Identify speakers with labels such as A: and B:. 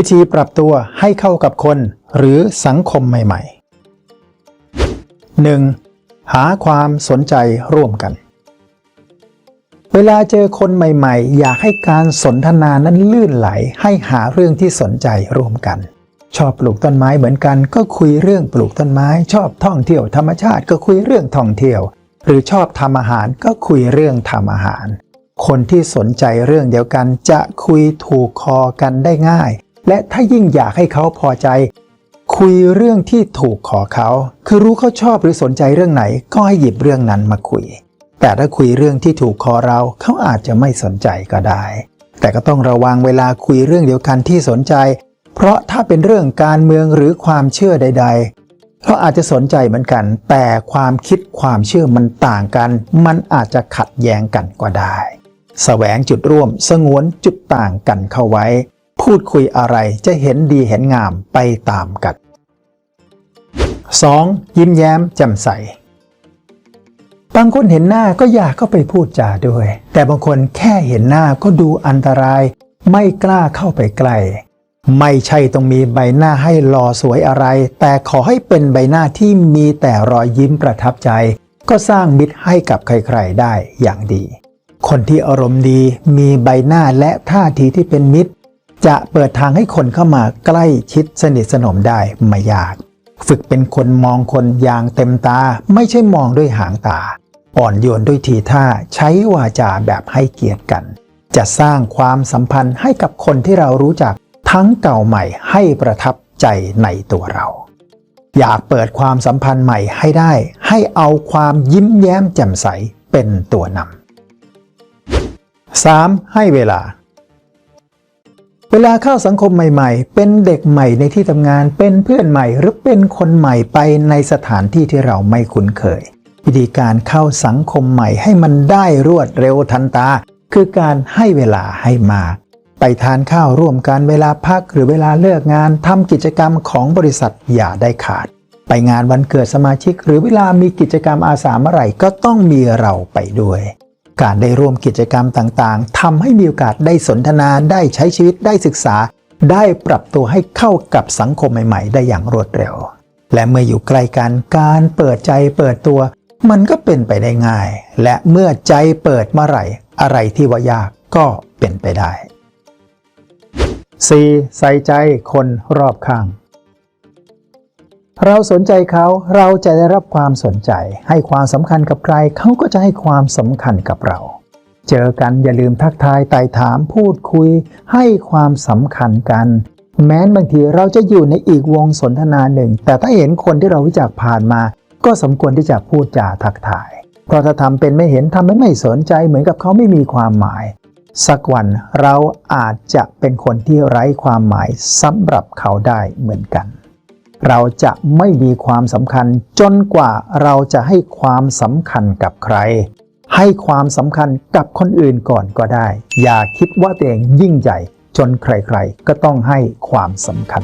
A: วิธีปรับตัวให้เข้ากับคนหรือสังคมใหม่ๆ 1. หาความสนใจร่วมกัน เวลาเจอคนใหม่ๆ อยากให้การสนทนานั้นลื่นไหล ให้หาเรื่องที่สนใจร่วมกัน ชอบปลูกต้นไม้เหมือนกัน ก็คุยเรื่องปลูกต้นไม้ ชอบท่องเที่ยวธรรมชาติก็คุยเรื่องท่องเที่ยว หรือชอบทำอาหารก็คุยเรื่องทำอาหาร คนที่สนใจเรื่องเดียวกันจะคุยถูกคอกันได้ง่าย และถ้ายิ่งอยากให้เขาพอใจ คุยเรื่องที่ถูกขอเขา คือรู้เขาชอบหรือสนใจเรื่องไหน ก็ให้หยิบเรื่องนั้นมาคุย แต่ถ้าคุยเรื่องที่ถูกคอเราเขาอาจจะไม่สนใจก็ได้ แต่ก็ต้องระวังเวลาคุยเรื่องเดียวกันที่สนใจ เพราะถ้าเป็นเรื่องการเมืองหรือความเชื่อใด ๆเขาอาจจะสนใจเหมือนกัน แต่ความคิดความเชื่อมันต่างกัน มันอาจจะขัดแย้งกันก็ได้แสวงจุดร่วมสงวนจุดต่างกันเข้าไว้ พูดคุยอะไรจะเห็นดีเห็นงามไปตามกัน 2. ยิ้มแย้มแจ่มใส บางคนเห็นหน้าก็อยากเข้าไปพูดจาด้วย แต่บางคนแค่เห็นหน้าก็ดูอันตราย ไม่กล้าเข้าไปใกล้ ไม่ใช่ต้องมีใบหน้าให้หล่อสวยอะไร แต่ขอให้เป็นใบหน้าที่มีแต่รอยยิ้มประทับใจ ก็สร้างมิตรให้กับใครๆได้อย่างดี คนที่อารมณ์ดีมีใบหน้าและท่าทีที่เป็นมิตร จะเปิดทางให้คนเข้ามาใกล้ชิดสนิทสนมได้ไม่ยาก ฝึกเป็นคนมองคนอย่างเต็มตา ไม่ใช่มองด้วยหางตา อ่อนโยนด้วยทีท่าใช้วาจาแบบให้เกียรติกัน จะสร้างความสัมพันธ์ให้กับคนที่เรารู้จักทั้งเก่าใหม่ให้ประทับใจในตัวเรา อยากเปิดความสัมพันธ์ใหม่ให้ได้ ให้เอาความยิ้มแย้มแจ่มใสเป็นตัวนำ 3. ให้เวลา เวลาเข้าสังคมใหม่ ๆ เป็นเด็กใหม่ในที่ทำงาน เป็นเพื่อนใหม่ หรือเป็นคนใหม่ไปในสถานที่ที่เราไม่คุ้นเคย วิธีการเข้าสังคมใหม่ให้มันได้รวดเร็วทันตา คือการให้เวลาให้มาก ไปทานข้าวร่วมกันเวลาพักหรือเวลาเลิกงานทำกิจกรรมของบริษัทอย่าได้ขาด ไปงานวันเกิดสมาชิก หรือเวลามีกิจกรรมอาสาเมื่อไหร่ก็ต้องมีเราไปด้วย การได้ร่วมกิจกรรมต่างๆทำให้มีโอกาสได้สนทนาได้ใช้ชีวิตได้ศึกษา ได้ปรับตัวให้เข้ากับสังคมใหม่ ๆ ได้อย่างรวดเร็ว และเมื่ออยู่ใกล้กันการเปิดใจเปิดตัว มันก็เป็นไปได้ง่าย และเมื่อใจเปิดเมื่อไหร่ อะไรที่ว่ายากก็เป็นไปได้ 4. ใส่ใจคนรอบข้าง เราสนใจเขาเราจะได้รับความสนใจ ให้ความสำคัญกับใครเขาก็จะให้ความสำคัญกับเรา เจอกันอย่าลืมทักทายไต่ถามพูดคุย ให้ความสำคัญกัน แม้นบางทีเราจะอยู่ในอีกวงสนทนาหนึ่ง แต่ถ้าเห็นคนที่เรารู้จักผ่านมา ก็สมควรที่จะพูดจาทักทาย เพราะถ้าทำเป็นไม่เห็นทำให้ไม่สนใจเหมือนกับเขาไม่มีความหมาย สักวันเราอาจจะเป็นคนที่ไร้ความหมายสำหรับเขาได้เหมือนกัน เราจะไม่มีความสำคัญจนกว่าเราจะให้ความสำคัญกับใคร ให้ความสำคัญกับคนอื่นก่อนก็ได้ อย่าคิดว่าตัวเองยิ่งใหญ่จนใครๆ ก็ต้องให้ความสำคัญ